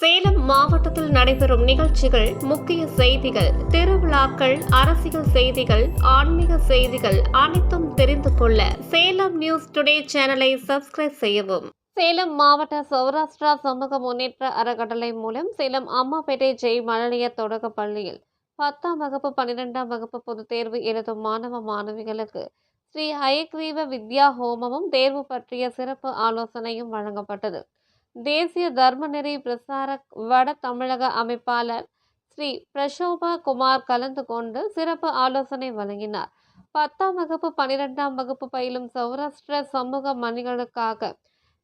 சேலம் மாவட்டத்தில் நடைபெறும் நிகழ்ச்சிகள் முக்கிய செய்திகள் திருவிழாக்கள் அரசியல் செய்திகள் ஆன்மீக செய்திகள் அனைத்தும் தெரிந்து கொள்ள சேலம் நியூஸ் டுடே சேனலை சப்ஸ்கிரைப் செய்யவும். சேலம் மாவட்ட சௌராஷ்டிரா சமூக முன்னேற்ற அறக்கட்டளை மூலம் சேலம் அம்மாபேட்டை ஜெய் மழலையர் தொடக்க பள்ளியில் பத்தாம் வகுப்பு பன்னிரெண்டாம் வகுப்பு பொதுத் தேர்வு எழுதும் மாணவ மாணவிகளுக்கு ஸ்ரீ ஹயக்ரீவ வித்யா ஹோமமும் தேர்வு பற்றிய சிறப்பு ஆலோசனையும் வழங்கப்பட்டது. தேசிய தர்மநெறி பிரசார வட தமிழக அமைப்பாளர் ஸ்ரீ பிரசோபா குமார் கலந்து கொண்டு சிறப்பு ஆலோசனை வழங்கினார். பத்தாம் வகுப்பு பன்னிரெண்டாம் வகுப்பு பயிலும் சௌராஷ்டிர சமூக மணிகளுக்காக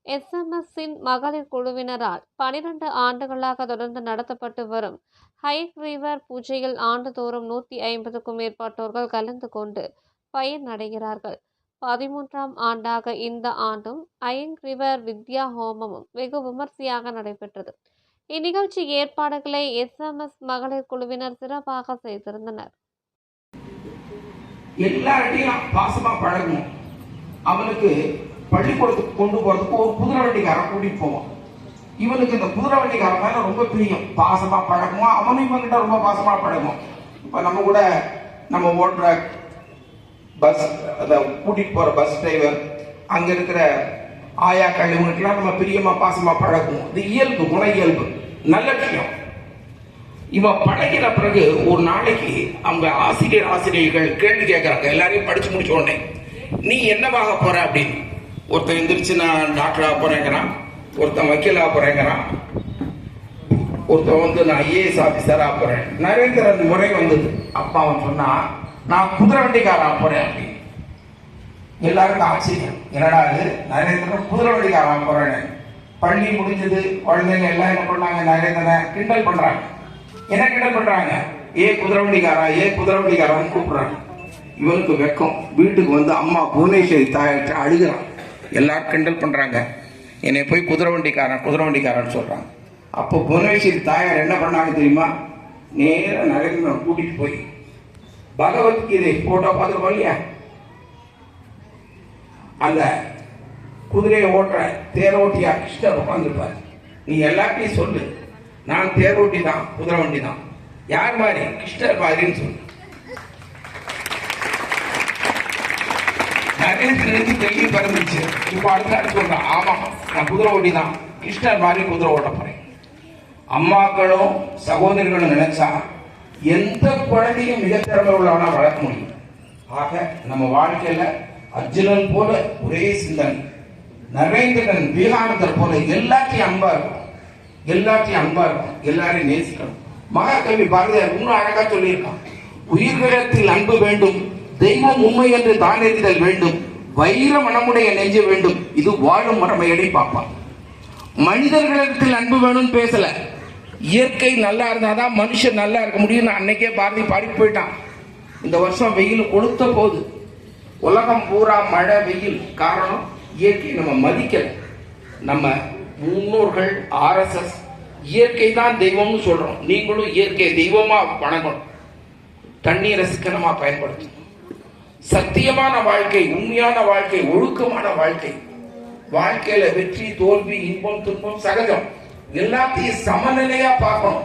எஸ்எம்எஸ்ஸின் மகளிர் குழுவினரால் பனிரெண்டு ஆண்டுகளாக தொடர்ந்து நடத்தப்பட்டு வரும் ஹைக் ரிவர் பூஜையில் ஆண்டுதோறும் நூற்றி ஐம்பதுக்கும் மேற்பட்டோர்கள் கலந்து கொண்டு பயனடைகிறார்கள் பதிமூன்றாம் ஆண்டாக இந்த ஆண்டும் அயங் ரிவர் வித்யா ஹோமமும் வெகு விமர்சையாக நடைபெற்றது. இந்நிகழ்ச்சி ஏற்பாடுகளை எஸ்எம்எஸ் மகளிர் குழுவினர் சிறப்பாக செய்திருந்தனர். எல்லார்ட்டையும் பாசமா பழகும் அவனுக்கு பள்ளிக்கூடத்துக்கு கொண்டு போறதுக்கு ஒரு குதிரை வண்டிக்காரன் கூட்டிட்டு போவான். இவனுக்கு இந்த குதிரை வண்டிக்காரன் மேல ரொம்ப பிரியம். பாசமா பழகுவான். அவனும் இவன்கிட்ட ரொம்ப பாசமா பழகும் இப்ப நம்ம கூட நம்ம ஓடுற பஸ் அந்த கூட்டிட்டு போற பஸ் டிரைவர் அங்க இருக்கிற ஆயா இவங்களுக்கெல்லாம் நம்ம பிரியமா பாசமா பழகுவோம். இது இயல்பு குண இயல்பு. நல்ல விஷயம். இவன் பழகின பிறகு ஒரு நாளைக்கு அவங்க ஆசிரியர் ஆசிரியர்கள் கேள்வி கேட்கறாங்க எல்லாரையும் படிச்சு முடிச்ச உடனே நீ என்னவாக போற? அப்படின்னு. ஒருத்தன் எந்திரிச்சு நான் டாக்டராக போறேங்கிறான். ஒருத்தன் வக்கீலாக போறேங்கிறான். ஒருத்தன் வந்து நான் ஐஏஎஸ் ஆபீசராக போறேன். நரேந்திரன் முறை வந்தது. அப்பா அவன் சொன்னா நான் குதிரை வண்டிக்காரா போறேன் அப்படி. எல்லாருக்கும் ஆச்சரியம். என்னடா இது? நரேந்திரன் குதிரை வண்டிக்காரன் போறேன்னு. பள்ளி முடிஞ்சது குழந்தைங்க எல்லாம் என்ன பண்ணாங்க? நரேந்திரனை கிண்டல் பண்றாங்க. என்ன கிண்டல் பண்றாங்க? ஏ குதிரை வண்டிக்காரா ஏ குதிரை வண்டிக்காரான்னு கூப்பிடுறாங்க. இவனுக்கு வெக்கம். வீட்டுக்கு வந்து அம்மா புவனேஸ்வரி தாயிட்ட அழுகிறான். எல்லாரும் கிண்டல் பண்றாங்க. என்னை போய் குதிரை வண்டிக்காரன் குதிரை வண்டிக்காரன்னு சொல்றான். அப்போ புவனேஸ்வரி தாயார் என்ன பண்ணாங்க தெரியுமா? நேராக நரேந்திரன் கூட்டிட்டு போய் பகவத்கீதை போட்டோ பார்த்துருக்கோம் இல்லையா? அந்த குதிரையை ஓட்டுற தேரோட்டியா கிருஷ்ணர் உட்காந்துருப்பார் நீ எல்லாத்தையும் சொல்லு. நான் தேரோட்டி தான் குதிரை வண்டி தான். யார் மாதிரி? கிருஷ்ணர் மாதிரின்னு சொல்லு. நகரத்திலிருந்து தெளிவு பறந்துச்சு இப்போ அடுத்த அடுத்து சொல்றேன். ஆமா நான் குதிரை ஓட்டி தான் கிருஷ்ணர் மாதிரி குதிரை ஓட்ட போறேன். அம்மாக்களும் சகோதரிகளும் நினைச்சா எந்த குழந்தையும் மிக திறமை உள்ளவனா வளர்க்க முடியும். ஆக நம்ம வாழ்க்கையில அர்ஜுனன் போல ஒரே சிந்தனை நரேந்திரன் விவேகானந்தர் போல எல்லாத்தையும் அன்பா இருக்கும். எல்லாத்தையும் அன்பா இருக்கும். எல்லாரையும் நேசிக்கணும். மகாகவி பாரதியார் இன்னும் அழகா சொல்லியிருக்கான். உயிர்களிடத்தில் அன்பு வேண்டும் தெய்வம் உண்மை என்று தானெறிதல் வேண்டும் வைர மனமுடைய நெஞ்சு வேண்டும். இது வாழும் மரமையடி பார்ப்பான். மனிதர்களிடத்தில் அன்பு வேணும்னு பேசல. இயற்கை நல்லா இருந்தாதான் மனுஷன் நல்லா இருக்க முடியும் அன்னைக்கே பாரதி பாடி போயிட்டான். இந்த வருஷம் வெயில் கொளுத்த போது உலகம் பூரா மழை வெயில். காரணம் இயற்கை நம்ம மதிக்கல. நம்ம முன்னோர்கள் ஆர்எஸ்எஸ் இயற்கை தான் தெய்வம்னு சொல்றோம். நீங்களும் இயற்கை தெய்வமா வணங்கணும். தண்ணீரை சிக்கனமா பயன்படுத்தணும். சத்தியமான வாழ்க்கை உண்மையான வாழ்க்கை ஒழுக்கமான வாழ்க்கை. வாழ்க்கையில வெற்றி தோல்வி இன்பம் துன்பம் சகஜம். எல்லாத்தையும் சமநிலையா பார்க்கணும்.